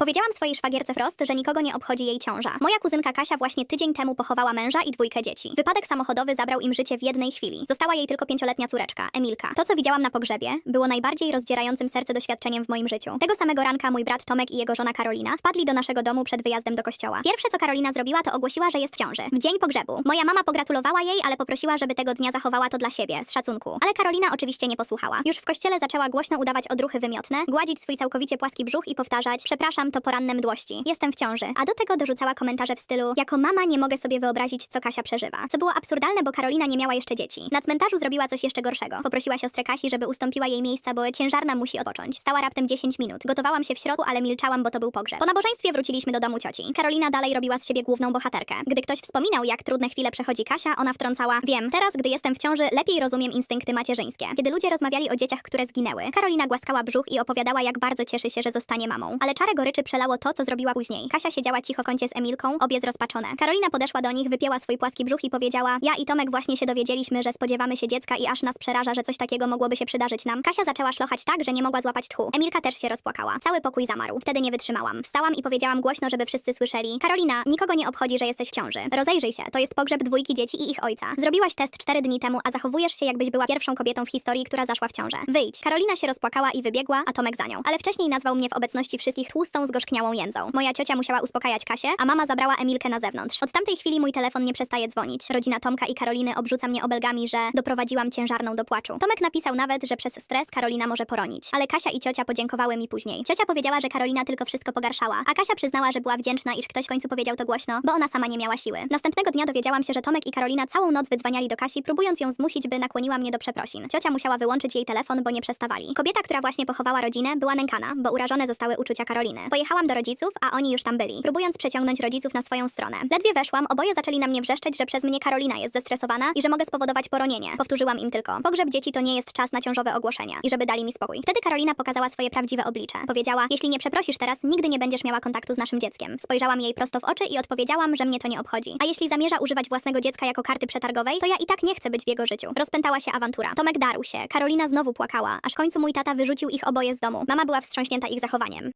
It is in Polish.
Powiedziałam swojej szwagierce Frost, że nikogo nie obchodzi jej ciąża. Moja kuzynka Kasia właśnie tydzień temu pochowała męża i dwójkę dzieci. Wypadek samochodowy zabrał im życie w jednej chwili. Została jej tylko pięcioletnia córeczka, Emilka. To, co widziałam na pogrzebie, było najbardziej rozdzierającym serce doświadczeniem w moim życiu. Tego samego ranka mój brat Tomek i jego żona Karolina wpadli do naszego domu przed wyjazdem do kościoła. Pierwsze, co Karolina zrobiła, to ogłosiła, że jest w ciąży. W dzień pogrzebu. Moja mama pogratulowała jej, ale poprosiła, żeby tego dnia zachowała to dla siebie, z szacunku. Ale Karolina oczywiście nie posłuchała. Już w kościele zaczęła głośno udawać odruchy wymiotne, gładzić swój całkowicie płaski brzuch i powtarzać: Przepraszam, to poranne mdłości. Jestem w ciąży. A do tego dorzucała komentarze w stylu: Jako mama nie mogę sobie wyobrazić, co Kasia przeżywa. Co było absurdalne, bo Karolina nie miała jeszcze dzieci. Na cmentarzu zrobiła coś jeszcze gorszego. Poprosiła siostrę Kasi, żeby ustąpiła jej miejsca, bo ciężarna musi odpocząć. Stała raptem 10 minut. Gotowałam się w środku, ale milczałam, bo to był pogrzeb. Po nabożeństwie wróciliśmy do domu cioci. Karolina dalej robiła z siebie główną bohaterkę. Gdy ktoś wspominał, jak trudne chwile przechodzi Kasia, ona wtrącała: Wiem, teraz, gdy jestem w ciąży, lepiej rozumiem instynkty macierzyńskie. Kiedy ludzie rozmawiali o dzieciach, które zginęły, Karolina głaskała brzuch i opowiadała, jak bardzo cieszy się, że zostanie mamą. Ale czarę goryczy przelało to, co zrobiła później. Kasia siedziała cicho kącie z Emilką, obie zrozpaczone. Karolina podeszła do nich, wypięła swój płaski brzuch i powiedziała: Ja i Tomek właśnie się dowiedzieliśmy, że spodziewamy się dziecka i aż nas przeraża, że coś takiego mogłoby się przydarzyć nam. Kasia zaczęła szlochać tak, że nie mogła złapać tchu. Emilka też się rozpłakała. Cały pokój zamarł. Wtedy nie wytrzymałam. Wstałam i powiedziałam głośno, żeby wszyscy słyszeli: Karolina, nikogo nie obchodzi, że jesteś w ciąży. Rozejrzyj się, to jest pogrzeb dwójki dzieci i ich ojca. Zrobiłaś test cztery dni temu, a zachowujesz się, jakbyś była pierwszą kobietą w historii, która zaszła w ciążę. Wyjdź. Karolina się rozpłakała i wybiegła, a Tomek za nią. Ale wcześniej nazwał mnie w obecności wszystkich tłustą, zgorzkniałą jędzą. Moja ciocia musiała uspokajać Kasię, a mama zabrała Emilkę na zewnątrz. Od tamtej chwili mój telefon nie przestaje dzwonić. Rodzina Tomka i Karoliny obrzuca mnie obelgami, że doprowadziłam ciężarną do płaczu. Tomek napisał nawet, że przez stres Karolina może poronić. Ale Kasia i ciocia podziękowały mi później. Ciocia powiedziała, że Karolina tylko wszystko pogarszała, a Kasia przyznała, że była wdzięczna, iż ktoś w końcu powiedział to głośno, bo ona sama nie miała siły. Następnego dnia dowiedziałam się, że Tomek i Karolina całą noc wydzwaniali do Kasi, próbując ją zmusić, by nakłoniła mnie do przeprosin. Ciocia musiała wyłączyć jej telefon, bo nie przestawali. Kobieta, która właśnie pochowała rodzinę, była nękana, bo urażone zostały uczucia Karoliny. Pojechałam do rodziców, a oni już tam byli, próbując przeciągnąć rodziców na swoją stronę. Ledwie weszłam, oboje zaczęli na mnie wrzeszczeć, że przez mnie Karolina jest zestresowana i że mogę spowodować poronienie. Powtórzyłam im tylko: Pogrzeb dzieci to nie jest czas na ciążowe ogłoszenia i żeby dali mi spokój. Wtedy Karolina pokazała swoje prawdziwe oblicze. Powiedziała: Jeśli nie przeprosisz teraz, nigdy nie będziesz miała kontaktu z naszym dzieckiem. Spojrzałam jej prosto w oczy i odpowiedziałam, że mnie to nie obchodzi. A jeśli zamierza używać własnego dziecka jako karty przetargowej, to ja i tak nie chcę być w jego życiu. Rozpętała się awantura. Tomek darł się. Karolina znowu płakała, aż w końcu mój tata wyrzucił ich oboje z domu. Mama była wstrząśnięta ich zachowaniem.